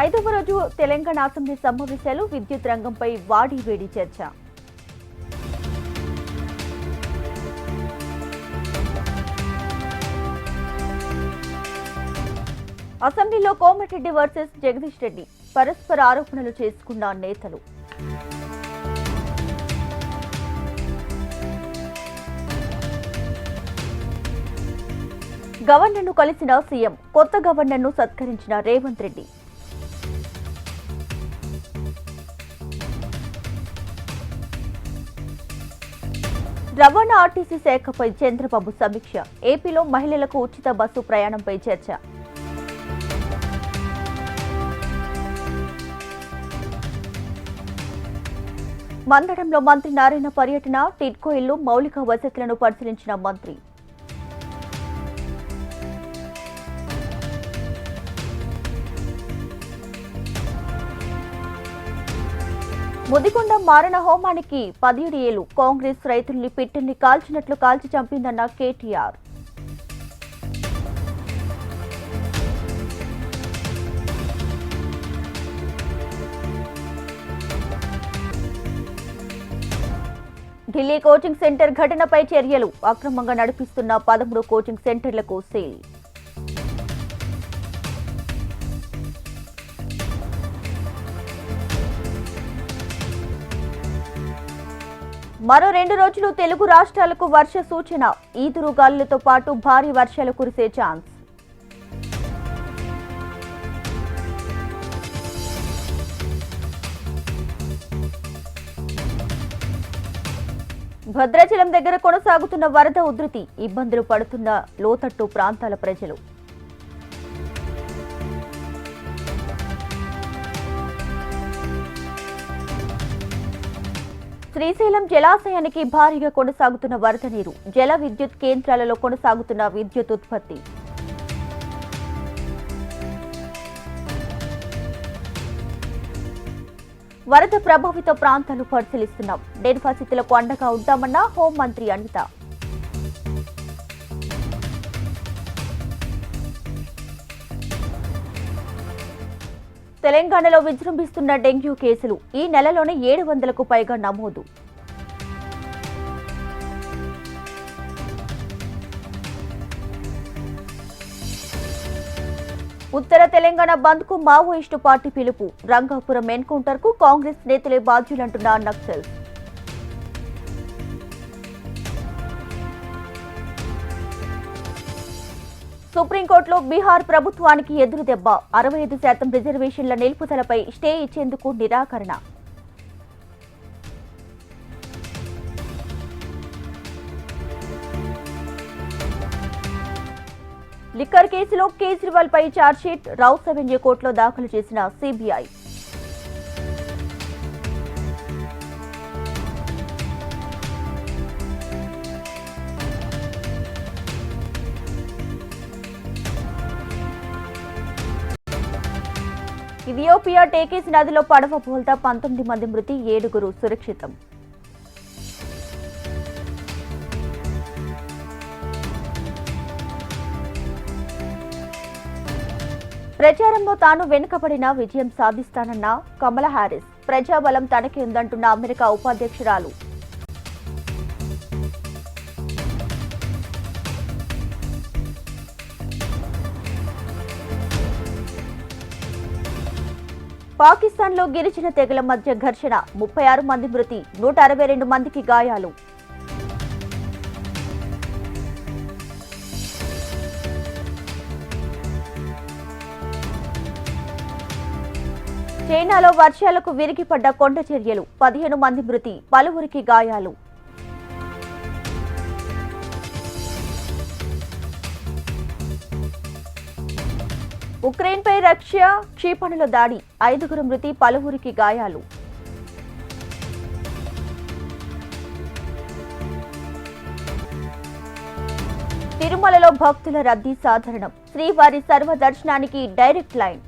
ఐదవ రోజు తెలంగాణ అసెంబ్లీ సమావేశాలు విద్యుత్ రంగంపై వాడి వేడి చర్చ. అసెంబ్లీలో కోమటిరెడ్డి వర్సెస్ జగదీష్ రెడ్డి పరస్పర ఆరోపణలు చేసుకున్న నేతలు. గవర్నర్ను కలిసిన సీఎం కొత్త గవర్నర్ను సత్కరించిన రేవంత్ రెడ్డి. రవాణా ఆర్టీసీ శాఖపై చంద్రబాబు సమీక్ష. ఏపీలో మహిళలకు ఉచిత బస్సు ప్రయాణంపై చర్చ. మందడంలో మంత్రి నారాయణ పర్యటన టిడ్కో ఇల్లు మౌలిక వసతులను పరిశీలించిన మంత్రి. ముదికొండ మారణ హోమానికి పదిహేడు ఏళ్ళు కాంగ్రెస్ రైతుల్ని పిట్టల్ని కాల్చినట్లు కాల్చి చంపిందన్న కేటీఆర్. ఢిల్లీ కోచింగ్ సెంటర్ ఘటనపై చర్యలు. అక్రమంగా నడిపిస్తున్న పదమూడు కోచింగ్ సెంటర్లకు సీల్. మరో రెండు రోజులు తెలుగు రాష్ట్రాలకు వర్ష సూచన. ఈదురు గాలులతో పాటు భారీ వర్షాలు కురిసే ఛాన్స్. భద్రాచలం దగ్గర కొనసాగుతున్న వరద ఉధృతి. ఇబ్బందులు పడుతున్న లోతట్టు ప్రాంతాల ప్రజలు. శ్రీశైలం జలాశయానికి భారీగా కొనసాగుతున్న వరద నీరు జల విద్యుత్ కేంద్రాలలో కొనసాగుతున్న విద్యుత్ ఉత్పత్తి. వరద ప్రభావిత ప్రాంతాలు పరిశీలిస్తున్నాం. నిర్వాసితులకు అండగా ఉంటామన్న హోంమంత్రి అనిత. తెలంగాణలో విజృంభిస్తున్న డెంగ్యూ కేసులు ఈ నెలలోనే ఏడు వందలకు పైగా నమోదు. ఉత్తర తెలంగాణ బంద్కు మావోయిస్టు పార్టీ పిలుపు. రంగాపురం ఎన్కౌంటర్కు కాంగ్రెస్ నేతలే బాధ్యులంటున్న నక్సల్ సుప్రీంకోర్టులో బీహార్ ప్రభుత్వానికి ఎదురు దెబ్బ అరవై ఐదు శాతం రిజర్వేషన్ల నిలుపుదలపై స్టే ఇచ్చేందుకు నిరాకరణ. లిక్కర్ కేసులో కేజ్రీవాల్ పై ఛార్జ్షీట్ రౌస్ అవెన్యూ కోర్టులో దాఖలు చేసిన సిబిఐ. ఇథియోపియా టేకేస్ నదిలో పడవ బోల్తా పంతొమ్మిది మంది మృతి ఏడుగురు సురక్షితం. ప్రచారంలో తాను వెనుకబడిన విజయం సాధిస్తానన్న కమలా హారిస్ ప్రజాబలం తనకి ఉందంటున్న అమెరికా ఉపాధ్యక్షురాలు. పాకిస్తాన్లో గిరిజన తెగల మధ్య ఘర్షణ. ముప్పై ఆరు మంది మృతి నూట అరవై రెండు మందికి గాయాలు. చైనాలో వర్షాలకు విరిగిపడ్డ కొండ చర్యలు. పదిహేను మంది మృతి పలువురికి గాయాలు. ఉక్రెయిన్పై రష్యా క్షిపణుల దాడి. ఐదుగురు మృతి పలువురికి గాయాలు. తిరుమలలో భక్తుల రద్దీ సాధారణం. శ్రీవారి సర్వ దర్శనానికి డైరెక్ట్ లైన్.